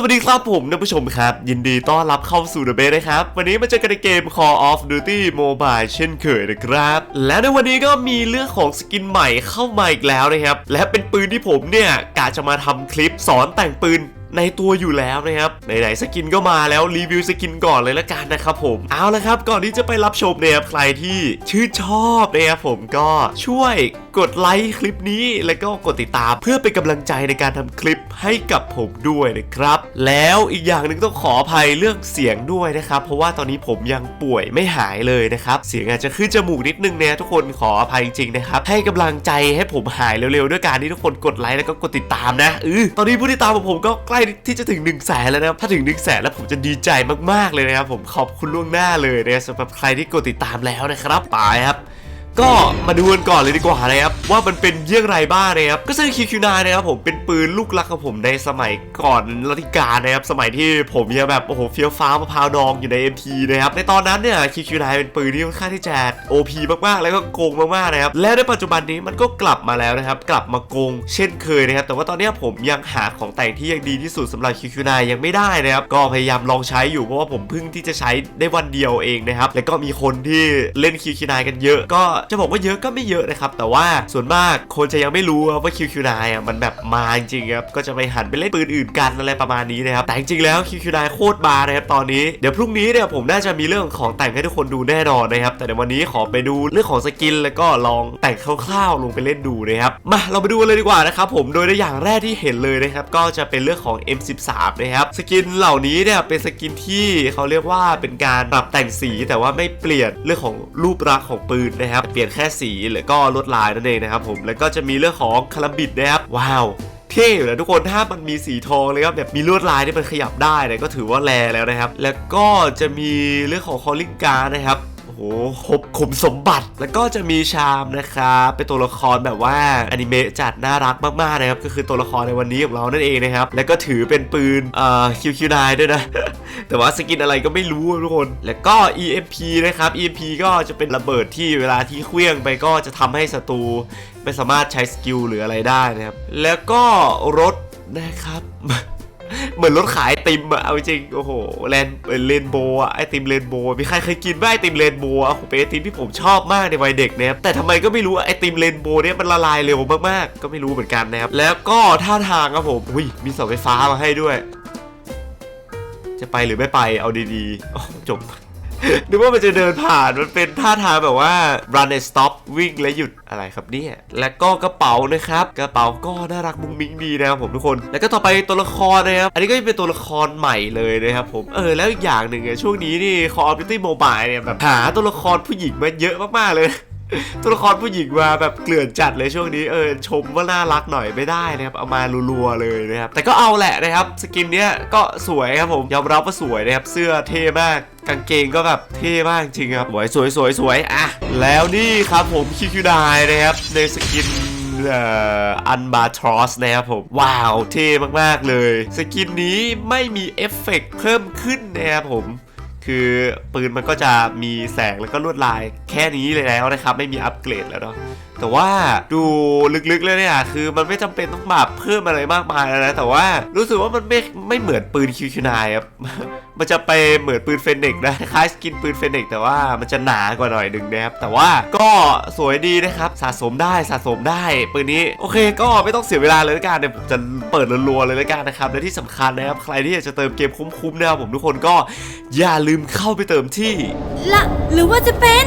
สวัสดีครับผมท่านผู้ชมครับ ยินดีต้อนรับเข้าสู่ The Base นะครับ วันนี้มาเจอกันในเกม Call of Duty Mobile เช่นเคยนะครับ และในวันนี้ก็มีเรื่องของสกินใหม่เข้ามาอีกแล้วนะครับ และเป็นปืนที่ผมเนี่ยกะจะมาทำคลิปสอนแต่งปืน ในตัวอยู่แล้วนะครับไหนๆสกินก็มาแล้วรีวิวสกินก่อนเลยละกันนะครับผมเอาละครับก่อนที่จะไปรับชมเนี่ยใครที่ชื่นชอบนะครับผมก็ช่วยกดไลค์คลิปนี้แล้วก็กดติดตามเพื่อเป็นกำลังใจในการทำคลิปให้กับผมด้วยนะครับ แล้วอีกอย่างหนึ่งต้องขออภัยเรื่องเสียงด้วยนะครับ เพราะว่าตอนนี้ผมยังป่วยไม่หายเลยนะครับเสียงอาจจะขึ้นจมูกนิดนึงเนี่ยทุกคนขออภัยจริงๆนะครับให้กำลังใจให้ผมหายเร็วๆ ด้วยการที่ทุกคนกดไลค์แล้วก็กดติดตามนะเออตอนนี้ผู้ติดตามของผมก็ใกล้ที่จะถึง1นึ่งแสนแล้วนะครับถ้าถึง1นึ่งแสนแล้วผมจะดีใจมากๆเลยนะครับผมขอบคุณล่วงหน้าเลยนะสำหรับใครที่กดติดตามแล้วนะครับไปครับ ก็มาดูกันก่อนเลยดีกว่านะครับว่ามันเป็นเยี่ยงไรบ้างนะครับก็ซึ่ง QQ9 นานะครับผมเป็นปืนลูกรักของผมในสมัยก่อนรัชกานะครับสมัยที่ผมยังแบบโอ้โหเฟี้ยวฟ้าวมะพร้าวดองอยู่ใน MP นะครับในตอนนั้นเนี่ย QQ9 เป็นปืนที่ค่อนข้างที่จะ OP มากๆแล้วก็โกงมากๆนะครับและในปัจจุบันนี้มันก็กลับมาแล้วนะครับกลับมาโกงเช่นเคยนะครับแต่ว่าตอนนี้ผมยังหาของแต่งที่ยังดีที่สุดสำหรับ QQ9 ยังไม่ได้นะครับก็พยายามลองใช้อยู่เพราะว่าผมเพิ่งที่จะใช้ได้วันเดียวเองนะครับแล้วก็มีคนที่เล่น QQ9 กันเยอะก็จะบอกว่าเยอะก็ไม่เยอะนะครับ แต่ว่าส่วนมากคนจะยังไม่รู้ครับว่า QQ9 อะมันแบบมาจริงครับ ก็จะไปหันไปเล่นปืนอื่นกันอะไรประมาณนี้นะครับ แต่จริงๆแล้ว QQ9 โคตรมานะครับตอนนี้ เดี๋ยวพรุ่งนี้เนี่ยผมน่าจะมีเรื่องของแต่งให้ทุกคนดูแน่นอนนะครับ แต่ในวันนี้ขอไปดูเรื่องของสกินแล้วก็ลองแต่งคร่าวๆลงไปเล่นดูนะครับ มาเราไปดูเลยดีกว่านะครับผม โดยในอย่างแรกที่เห็นเลยนะครับ ก็จะเป็นเรื่องของ M13 นะครับ สกินเหล่านี้เนี่ยเป็นสกินที่เขาเรียกว่าเป็นการปรับแต่งสีแต่ว่าไม่เปลี่ยนเรื่องของรูปลักษณ์ของปืนนะครับเปลี่ยนแค่สีหรือก็ลวดลายนั่นเองนะครับผมแล้วก็จะมีเรื่องของคาราบิดนะครับว้าวเท่อยู่นะทุกคนถ้ามันมีสีทองเลยครับแบบมีลวดลายที่มันขยับได้เนี่ยก็ถือว่าแรแล้วนะครับ แล้วก็จะมีเรื่องของคอลลิ่งการนะครับ หครบขุมสมบัติ แล้วก็จะมีชามนะครับเป็นตัวละครแบบว่าอนิเมะจัดน่ารักมากๆนะครับก็คือตัวละครในวันนี้ของเรานั่นเองนะครับแล้วก็ถือเป็นปืนเอ่อ QQ9 ด้วยนะ แต่ว่าสกินอะไรก็ไม่รู้ทุกคน แล้วก็ EMP นะครับ EMP ก็จะเป็นระเบิดที่เวลาที่เคลื่องไปก็จะทำให้ศัตรูไม่สามารถใช้สกิลหรืออะไรได้นะครับแล้วก็รถนะครับ เหมือนรถขายไอติมอะเอาจริงโอ้โหแลนเลนโบอะไอติมเลนโบมีใครเคยกินบ้างไอติมเลนโบอะผมเป็นไอติมที่ผมชอบมากในวัยเด็กนะครับแต่ทำไมก็ไม่รู้ไอติมเลนโบเนี่ยมันละลายเร็วมากๆ ก็ไม่รู้เหมือนกันนะครับแล้วก็ท่าทางครับผมอุ้ยมีเสาไฟฟ้ามาให้ด้วย จะไปหรือไม่ไปเอาดีๆจบ นึกว่ามันจะเดินผ่านมันเป็นท่าทางแบบว่า run and stop วิ่งและหยุดอะไรครับเนี่ยแล้วก็กระเป๋านะครับ กระเป๋าก็น่ารักมุ้งมิ้งดีนะครับผมทุกคน แล้วก็ต่อไปตัวละครนะครับอันนี้ก็จะเป็นตัวละครใหม่เลยนะครับผมเออแล้วอีกอย่างหนึ่งช่วงนี้นี่ Call of Duty Mobile เนี่ยแบบหาตัวละครผู้หญิงมาเยอะมากๆเลย ตัวละครผู้หญิงมาแบบเกลื่อนจัดเลยช่วงนี้เออชมว่าน่ารักหน่อยไม่ได้นะครับเอามารัวๆเลยนะครับแต่ก็เอาแหละนะครับสกินเนี้ยก็สวยครับผมยอมรับว่าสวยนะครับเสื้อเท่มากกางเกงก็แบบเท่มากจริงครับสวยสวยสวยสวยอะแล้วนี่ครับผมคิวคิวไดนะครับในสกินอันบาทรอสนะครับผม ว้าว เท่มาก ๆ เลย สกินนี้ไม่มีเอฟเฟกต์เพิ่มขึ้นนะครับผม คือปืนมันก็จะมีแสงแล้วก็ลวดลายแค่นี้เลยแล้วนะครับ ไม่มีอัปเกรดแล้วเนาะ แต่ว่าดูลึกๆเลยเนี่ยคือมันไม่จำเป็นต้องแบบเพิ่มอะไรมากมายแล้วนะแต่ว่ารู้สึกว่ามันไม่ไม่เหมือนปืนคิวคินายครับมันจะไปเหมือนปืนเฟนเน็กนะคล้ายสกินปืนเฟนเน็กแต่ว่ามันจะหนากว่าหน่อยหนึ่งนะครับแต่ว่าก็สวยดีนะครับสะสมได้สะสมได้ปืนนี้โอเค ก็ไม่ต้องเสียเวลาเลยละกันเดี๋ยวผมจะเปิดรัวๆเลยละกันนะครับและที่สำคัญนะครับใครที่อยากจะเติมเกมคุ้มๆนะครับผมทุกคนก็อย่าลืมเข้าไปเติมที่ละหรือว่าจะเป็น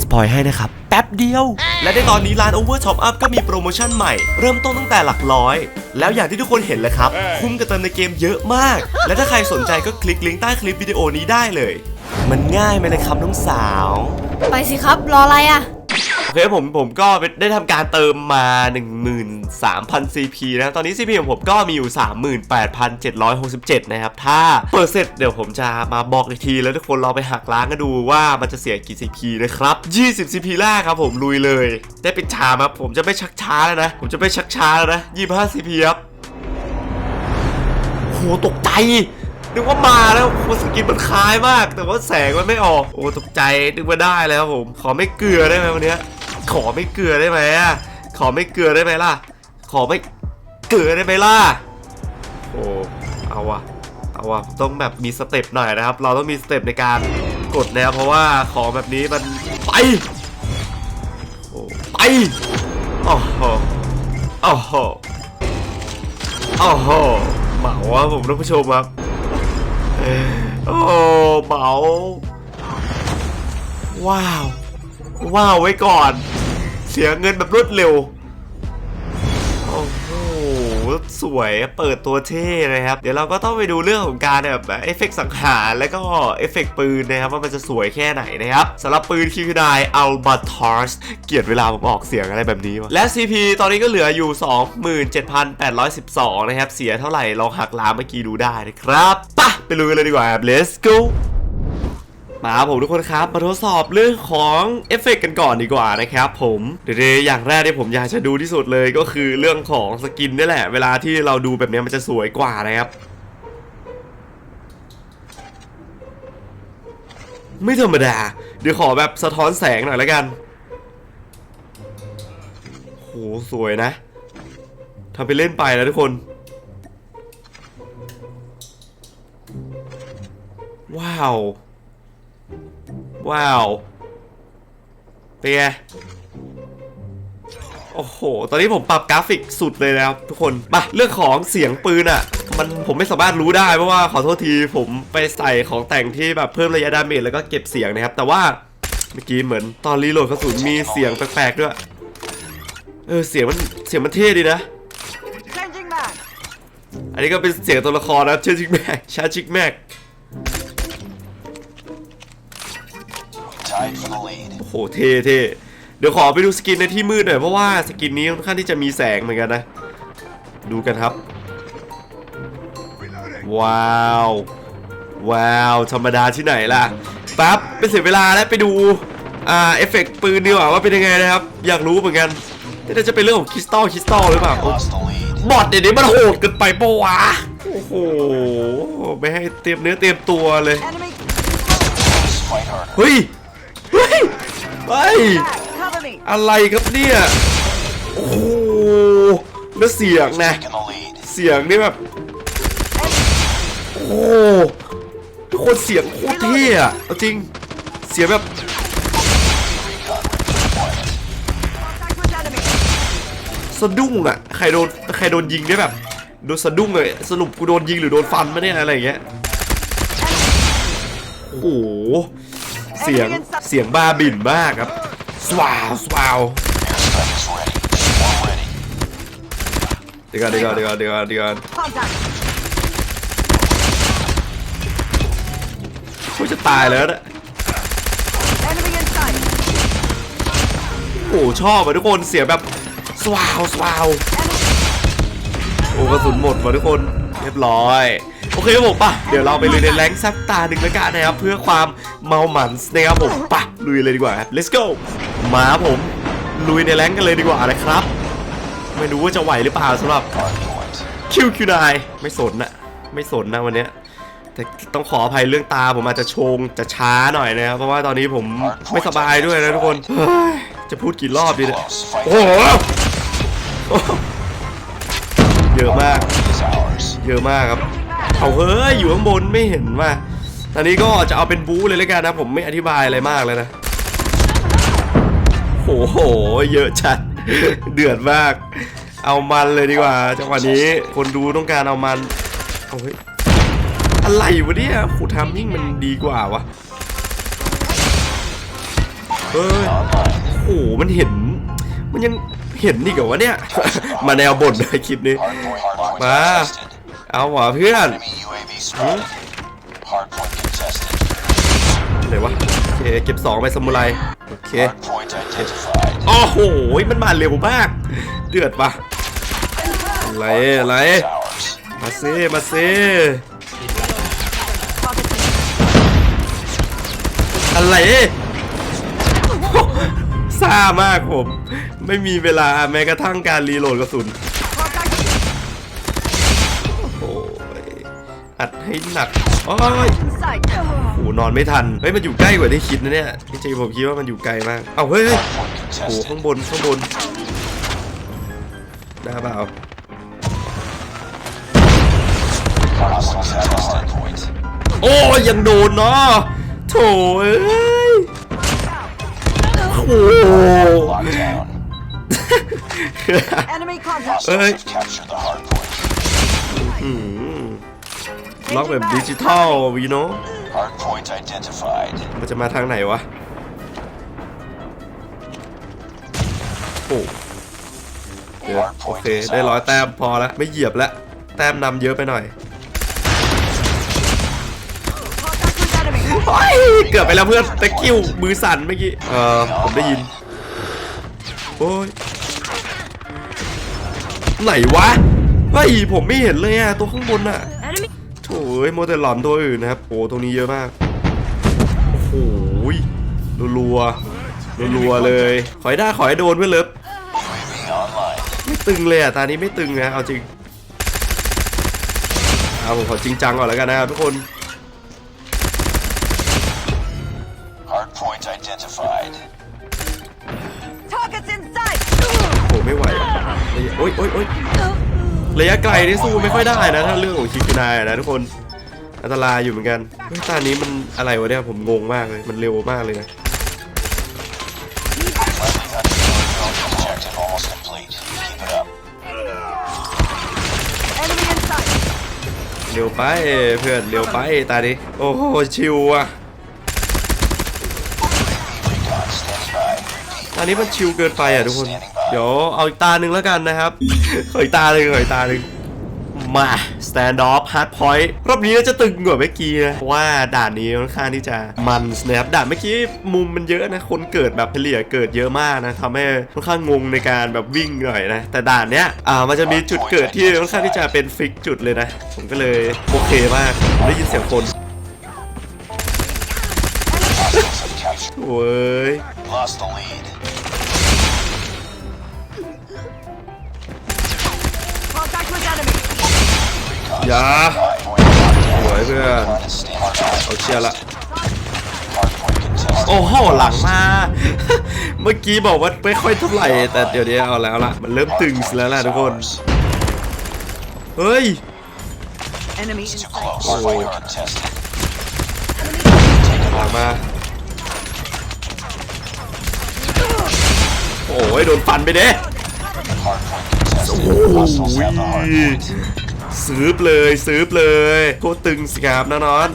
สปอยให้นะครับ แป๊บเดียว และในตอนนี้ร้าน Over Top Up ก็มีโปรโมชั่นใหม่ เริ่มต้นตั้งแต่หลักร้อย แล้วอย่างที่ทุกคนเห็นเลยครับ คุ้มกับเติมในเกมเยอะมาก และถ้าใครสนใจก็คลิกลิงก์ใต้คลิปวิดีโอนี้ได้เลย มันง่ายไหมเลยครับน้องสาว ไปสิครับ รออะไรอะ เคผมผมก็ได้ทำการเติมมา 13,000 CP นะครับตอนนี้ CP ของผมก็มีอยู่ 38,767 นะครับ ถ้าเปิดเสร็จเดี๋ยวผมจะมาบอกอีกทีแล้วทุกคนลองไปหักล้างกันดูว่ามันจะเสียกี่ CP นะครับ 20 CP แรกครับผมลุยเลย ได้เป็นชามครับผมจะไม่ชักช้าแล้วนะ ผมจะไม่ชักช้าแล้วนะ 25 CP ครับโหตกใจนึกว่ามาแล้วโหสกินมันคล้ายมาก แต่ว่าแสงมันไม่ออก โอ้ตกใจนึกว่าได้แล้วผม ขอไม่เกลือได้ไหมวันนี้ ขอไม่เกลือได้ไหมอะขอไม่เกลือได้ไหมล่ะ ขอไม่เกลือได้ไหมล่ะ โอ้ เอาวะเอาวะต้องแบบมีสเต็ปหน่อยนะครับ เราต้องมีสเต็ปในการกดนะครับเพราะว่าของแบบนี้มันไป โอ้ ไปโอ้โหโอ้โหโอ้โหเหมาอะผมท่านผู้ชมครับ โอ้เหมาว้าว ว้าวไว้ก่อน เสียเงินแบบรวดเร็ว โอ้โห สวยเปิดตัวเท่นะครับ เดี๋ยวเราก็ต้องไปดูเรื่องของการแบบเอฟเฟกต์สังหารแล้วก็เอฟเฟกต์ปืนนะครับ ว่ามันจะสวยแค่ไหนนะครับสำหรับปืนคิวไดอัลบัตทอร์สเกียดเวลาผมออกเสียงอะไรแบบนี้วะและ CP ตอนนี้ก็เหลืออยู่ 27,812 นะครับ เสียเท่าไหร่ลองหักล้างเมื่อกี้ดูได้นะครับปะไปลุยกันเลยดีกว่าครับ let's go มาครับผมทุกคนครับมาทดสอบเรื่องของเอฟเฟกต์กันก่อนดีกว่านะครับผมเดี๋ยวอย่างแรกที่ผมอยากจะดูที่สุดเลยก็คือเรื่องของสกินนี่แหละ เวลาที่เราดูแบบนี้มันจะสวยกว่านะครับไม่ธรรมดา เดี๋ยวขอแบบสะท้อนแสงหน่อยแล้วกัน โห สวยนะ ทำไปเล่นไปนะทุกคน ว้าว ว้าวเป็นไงโอ้โห ตอนนี้ผมปรับกราฟิกสุดเลยนะครับทุกคนมาเรื่องของเสียงปืนอะ่ะ มันผมไม่สามารถรู้ได้เพราะว่าขอโทษทีผมไปใส่ของแต่งที่แบบเพิ่มระยะดาเมจแล้วก็เก็บเสียงนะครับ แต่ว่าเมื่อกี้เหมือนตอนรีโหลดกระสุนมีเสียงแปลกๆด้วย เออเสียงมันเสียงมันเท่ดีนะ Changing mag. อันนี้ก็เป็นเสียงตัวละครนะเชชิกแม็กชาชิกแม็ก โอ้โหเท่เท่เดี๋ยวขอไปดูสกินในที่มืดหน่อยเพราะว่าสกินนี้ค่อนข้างที่จะมีแสงเหมือนกันนะ ดูกันครับ ว้าว ว้าว ธรรมดาที่ไหนล่ะปั๊บไม่เสียเวลาแล้วไปดูอ่าเอฟเฟกต์ปืนดีกว่าว่าเป็นยังไงนะครับ อยากรู้เหมือนกันนี่าจะเป็นเรื่องของคริสตัลคริสตัลหรือเปล่าบอดเดี๋ยวนี้มันโหดเกินไปปะวะโอ้โหไม่ให้เตรียมเนื้อเตรียมตัวเลย เฮ้ย เฮ้ยอะไรครับเนี่ยโอ้โหแล้วเสียงนะ เสียงนี่แบบโอ้โหทุกคนเสียงโคตรเท่อะจริงเสียงแบบสะดุ้งอะใครโดนใครโดนยิงได้แบบโดนสะดุ้งเลยสรุปกูโดนยิงหรือโดนฟันไมาเนี่อะไรอย่างเงี้ยโอ้โห เสียงเสียงบ้าบิ่นมากครับ สวาวสวาว Airstrike is ready. We're ready. เดี๋ยวก่อนเดี๋ยวก่อนเดี๋ยวก่อนเดี๋ยวก่อนเดี๋ยวก่อน Contact. กูจะตายแล้วนะ Enemy in sight. โอ้โหชอบอะทุกคนเสียงแบบสวาวสวาว Enemy. โอ้กระสุนหมดว่ะทุกคนเรียบร้อยโอเคครับผมป่ะเดี๋ยวเราไปลุยในแรงค์สักตาหนึ่งแล้วกันนะครับเพื่อความ เมาหมันนะครับผมป่ะลุยเลยดีกว่าครับ let's go มาครับผมลุยในแรงค์กันเลยดีกว่านะครับ ไม่รู้ว่าจะไหวหรือเปล่าสำหรับ Hard point. คิวคิวนายไม่สนนะไม่สนนะวันเนี้ยแต่ต้องขออภัยเรื่องตาผมอาจจะโชงจะช้าหน่อยนะครับเพราะว่าตอนนี้ผมไม่สบายด้วยนะทุกคนเฮ้ยจะพูดกี่รอบดีเนี่ย Close. Fight โอ้โหโอ้โหเยอะมาก is ours. เยอะมากครับ เอาเฮ้ยอยู่ข้างบนไม่เห็นว่า ตอนนี้ก็จะเอาเป็นบู๊เลยแล้วกันนะ ผมไม่อธิบายอะไรมากเลยนะโอ้โห เยอะจัด เดือดมาก เอามันเลยดีกว่าจังหวะนี้คนดูต้องการเอามันเอาเฮ้ยอะไรวะเนี่ยขู่ทามยิ่งมันดีกว่าวะเฮ้ยโอ้โหมันเห็น มันยังเห็นอีกเหรอวะเนี่ย มาแนวบ่นเลยคลิปนี้ Hard point. Hard point Ma. contested. เอาหวะเพื่อน ไหนวะโอเคเก็บสองไปสมุไรโอเค Hard point identified. โอ้โหมันมาเร็วมากเดือดปะอะไรอะไร Ours. มาเซ่มาเซ่อะไรซ่ามากผม ไม่มีเวลาแม้กระทั่งการรีโหลดกระสุน Contact with โอ้ยอัดให้หนักโอ้ย หนอนไม่ทัน เฮ้ย มันอยู่ใกล้กว่าที่คิดนะเนี่ยที่จริงผมคิดว่ามันอยู่ไกลมาก เอาเฮ้ยโอ้ข้างบนข้างบนได้เปล่าโอ้ยังโดนเนาะโถเอ้ยโอ้เอ้ยล็อกแบบดิจิทัลวีโน่ Hard point identified. มันจะมาทางไหนวะ โอ้เดี๋ยว Hard โอ point เค is ได้ร้อย ours. แต้มพอแล้ว ไม่เหยียบแล้ว แต้มนำเยอะไปหน่อย Contact with enemy. โอ้ยเกือบไปแล้วเพื่อนตะกิ้วมือสั่นเมื่อกี้ เออผมได้ยิน โอ้ย ไหนวะ เฮ้ย ผมไม่เห็นเลยอะตัวข้างบนอะ enemy โถ่เอ้ยโมเดลหลอนตัวอื่นนะครับโอ้ตรงนี้เยอะมาก โอ้โหยรัวๆรัวๆเลย ขอให้ได้ขอให้โดนเพื่อนเลิฟ UAV online. ไม่ตึงเลยอะตานี้ไม่ตึงนะเอาจริงเอาผมขอจริงจังก่อนแล้วกันนะครับทุกคน Hard point identified. Targets in sight. โอ้ไม่ไหวระยะโอ๊ยโอ๊ยโอ๊ย ระยะไกลนี่สู้ไม่ค่อยได้นะถ้าเรื่องของคิคินายนะทุกคนอันตรายอยู่เหมือนกันตานี้มันอะไรวะเนี่ยผมงงมากเลยมันเร็วมากเลยนะเร็วไปเพื่อนเร็วไปตานี้โอ้โหชิวอะ Recon standing by. ตอ นนี้มันชิลเกินไปอะทุกคน เดี๋ยวเอาอีกตาหนึ่งแล้วกันนะครับขออีกตาหนึ่งขออีกตาหนึ่งมา stand off hard point รอบนี้จะตึงกว่าเมื่อกี้นะเพราะว่าด่านนี้ค่อนข้างที่จะมันนะครับด่านเมื่อกี้มุมมันเยอะนะ คนเกิดแบบเฉลี่ยเกิดเยอะมากนะทำให้ค่อนข้างงงในการแบบวิ่งหน่อยนะ แต่ด่านเนี้ยอ่ามันจะมีจุดเกิดที่ค่อนข้างที่จะเป็นฟิกจุดเลยนะ ผมก็เลยโอเคมากผมได้ยินเสียงคน Hostiles have captured. โว้ย อย่า Hard point locked สวยเพื่อน down. Is standing by. เอาเชียร์ละ Hard point contested. โอ้โหหลังมา เมื่อกี้บอกว่าไม่ค่อยเท่าไหร่แต่เดี๋ยวนี้เอาแล้วล่ะ มันเริ่มตึงแล้วล่ะทุกคน เฮ้ย Enemy in Too sight. close. Oh. Fight contested. หลังมาโอ้ยโดนฟันไปเด้ Hard point contested. ซื้อเลยซื้อเลยโคตรตึงสครับน้องนอน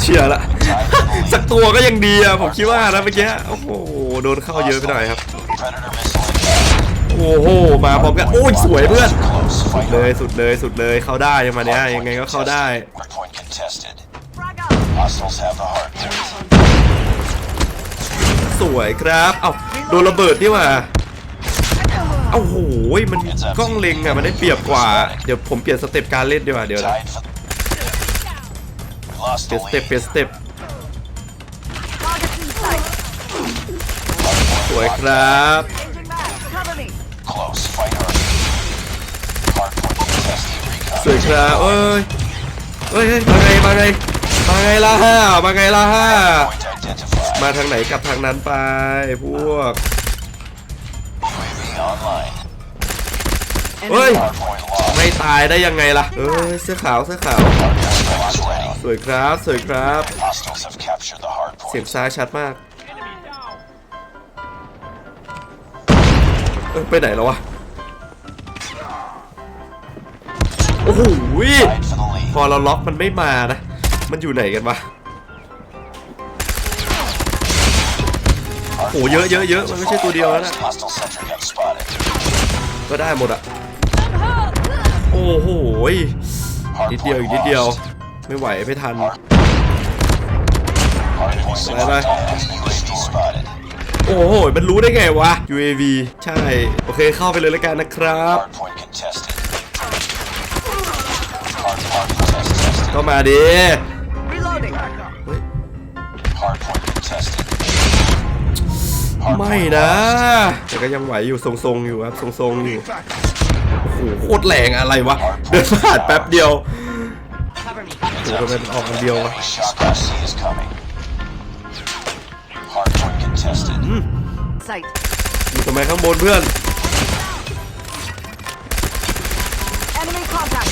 เชียร์ละ สักตัวก็ยังดีอะผมคิดว่านะเมื่อกี้โอ้โหโดนเข้าเยอะไปหน่อยครับ โอ้โหมาพร้อมกันโอ้ยสวยเพื่อนสุดเลยสุดเลยสุดเลยเข้าได้ยังมาเนี้ยยังไงก็เข้าได้สวยครับ เอ้าโดนระเบิดนี่ว่าเอ้าโห ยมันกล้องเล็งอะมันได้เปรียบกว่า เดี๋ยวผมเปลี่ยนสเต็ปการเล่นดีกว่าเดี๋ยวนะ Tied for. We lost เปลี่ the ยนสเต็ป lead. เปลี่ยนสเต็ป Targets in sight. สวยครับ Changing mag. Cover me. Close. Fight hard. Hard point contested. Recon. สวยครับเอ้ยเอ้ยเฮ้ยมาไงมาไงมาไงล่ะฮะมาไงล่ะฮะ Point identified. มาทางไหนกลับทางนั้นไปพวก เฮ้ย ไม่ตายได้ยังไงล่ะ เอ้ยเสื้อขาวเสื้อขาว สวยครับสวยครับ เสียงซ้ายชัดมาก เอ้ยไปไหนแล้ววะ โอ้โหพอเราล็อกมันไม่มานะ มันอยู่ไหนกันวะโอ้เยอะเยอะเยอะมันไม่ใช่ตัวเดียวแล้วนะก็ได้หมดอะ โอ้โห Hard นิดเดียว point อีกนิดเดียว lost. ไม่ไหวไม่ทัน Hard point Bye bye. locked down. UAV spotted. โอ้โห มันรู้ได้ไงวะ UAV ใช่ โอเคเข้าไปเลยแล้วกันนะครับ Hardpoint contested. Hard, hard contest tested. เข้ามาดิ Reloading. Hardpoint contested. ไม่นะ แต่ก็ยังไหวอยู่ทรงๆอยู่ครับทรงๆอยู่โอ้โหโคตรแรงอะไรวะ เดินผ่านแป๊บเดียวโอ้โหทำไมมันออกคนเดียววะ shock RC is coming. Hardpoint contested. Sight. อยู่ทำไมข้างบนเพื่อน Enemy contact.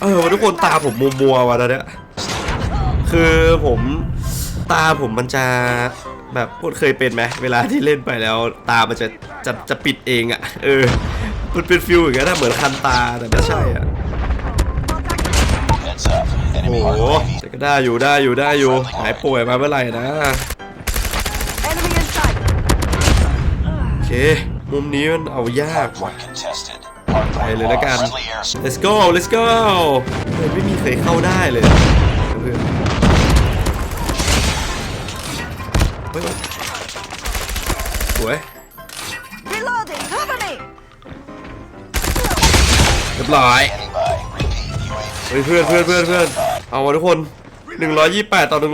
เออทุกคนตาผมมัวๆว่ะตอนเนี้ยคือผมตาผมมันจะแบบพวกเคยเป็นไหมเวลาที่เล่นไปแล้ว ตามันจะจะจะปิดเองอะ่ะ เออ มันเป็นฟิลอย่างเงี้ยนะเหมือนคันตาแต่ไม่ใช่อะ Heads up. โอ้ Enemy โห hard แต่ก็ได้อยู่ได้อยู่ได้อยู่หายป่วยมาเมื่อไหร่นะ Enemy in sight. โอเค มุมนี้มันเอายาก Hardpoint contested. ไป Hardpoint เลยแล้วกัน Friendly air. let's go let's go เฮ้ยไม่มีใครเข้าได้เลยเพื่อนเฮ้ยสวย รียบร้อยเฮ้ยเพื่อนเพื่อนเพื่อนเพื่อนเอาวะทุกคน 128 ต่อ 141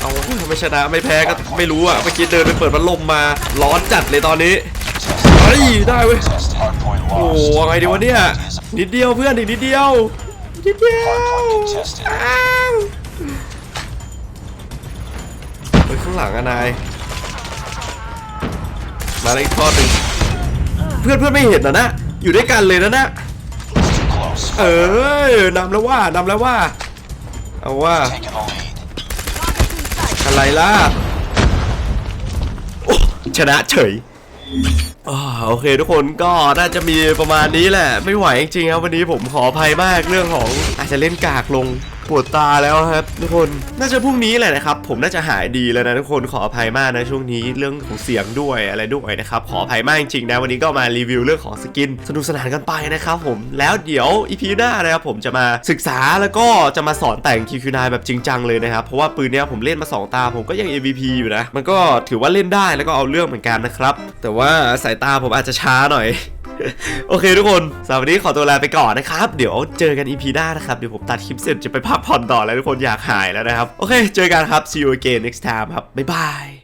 เอาไม่ชนะไม่แพ้ก็ไม่รู้อะเมื่อกี้เดินไปเปิดพัดลมมาร้อนจัดเลยตอนนี้เฮ้ยได้เว้ยโอ้โห lost. ไงดีวะเนี่ยนิดเดียวเพื่อนอีกนิดเดียวนิดเดียว Hardpoint contested. อ้าวเฮ้ยข้างหลังอะนายมาเลยอีกทอดหนึ่ง พื่อนเพื่อนไม่เห็นนะนะ อยู่ด้วยกันเลยนะนะ เออนำแล้วว่านำแล้วว่า เอาว่า อะไรล่ะ โอ้ชนะเฉยโอเคทุกคนก็น่าจะมีประมาณนี้แหละ ไม่ไหวจริงๆครับวันนี้ผมขออภัยมากเรื่องของอาจจะเล่นกากลง ปวดตาแล้วครับทุกคนน่าจะพรุ่งนี้แหละนะครับ ผมน่าจะหายดีแล้วนะทุกคนขออภัยมากนะช่วงนี้เรื่องของเสียงด้วยอะไรด้วยนะครับขออภัยมากจริงๆนะวันนี้ก็มารีวิวเรื่องของสกินสนุกสนานกันไปนะครับผมแล้วเดี๋ยวอีพีหน้านะครับผมจะมาศึกษาแล้วก็จะมาสอนแต่ง QQ9 แบบจริงจังเลยนะครับเพราะว่าปืนเนี้ยผมเล่นมาสองตาผมก็ยัง MVP อยู่นะมันก็ถือว่าเล่นได้แล้วก็เอาเรื่องเหมือนกันนะครับแต่ว่าสายตาผมอาจจะช้าหน่อย โอเคทุกคนสำหรับวันนี้ขอตัวลาไปก่อนนะครับ เดี๋ยวเจอกันอีพีหน้านะครับ เดี๋ยวผมตัดคลิปเสร็จจะไปพักผ่อนต่อแล้วทุกคนอยากหายแล้วนะครับ โอเค เจอกันครับ see you again next time ครับ บ๊ายบาย